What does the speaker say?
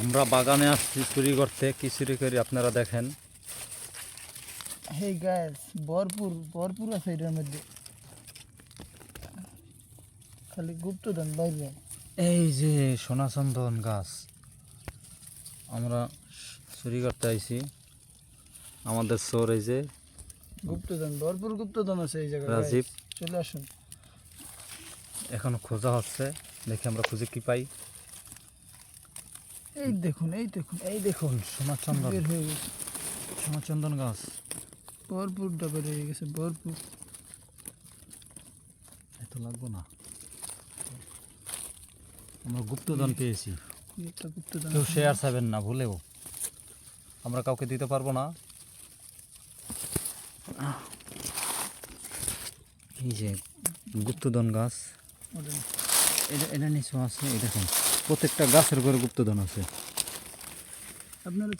আমরা বাগানে আসছি চুরি করতে কি চুরি করি আপনারা দেখেন। হে গ্যাস ভরপুর ভরপুর আছে এটার মধ্যে। খালি গুপ্তধন বাইরে। এই যে সোনাচন্দন গাছ আমরা চুরি করতে আইছি। আমাদের চোর এই যে গুপ্তধন ভরপুর গুপ্তধন আছে এই জায়গায়। রাজীব। চলে আসুন। এখন খোঁজা হচ্ছে দেখি আমরা খুঁজে কি পাই। এই দেখুন এই দেখুন। এই দেখুন সোনাচন্দন। বের হয়ে গেছে। সোনাচন্দন গাছ। ভরপুরটা বের হয়ে গেছে ভরপুর। এত লাগবো না। আমরা গুপ্তধন পেয়েছি। কেউ শেয়ার চাইবেন না ভুলেও। আমরা কাউকে দিতে পারব না। এই যে গুপ্তদন গাছ। এটা এটা নিচু আছে এই দেখুন। প্রত্যেকটা গাছের ঘরে গুপ্তধন আছে। আপনারা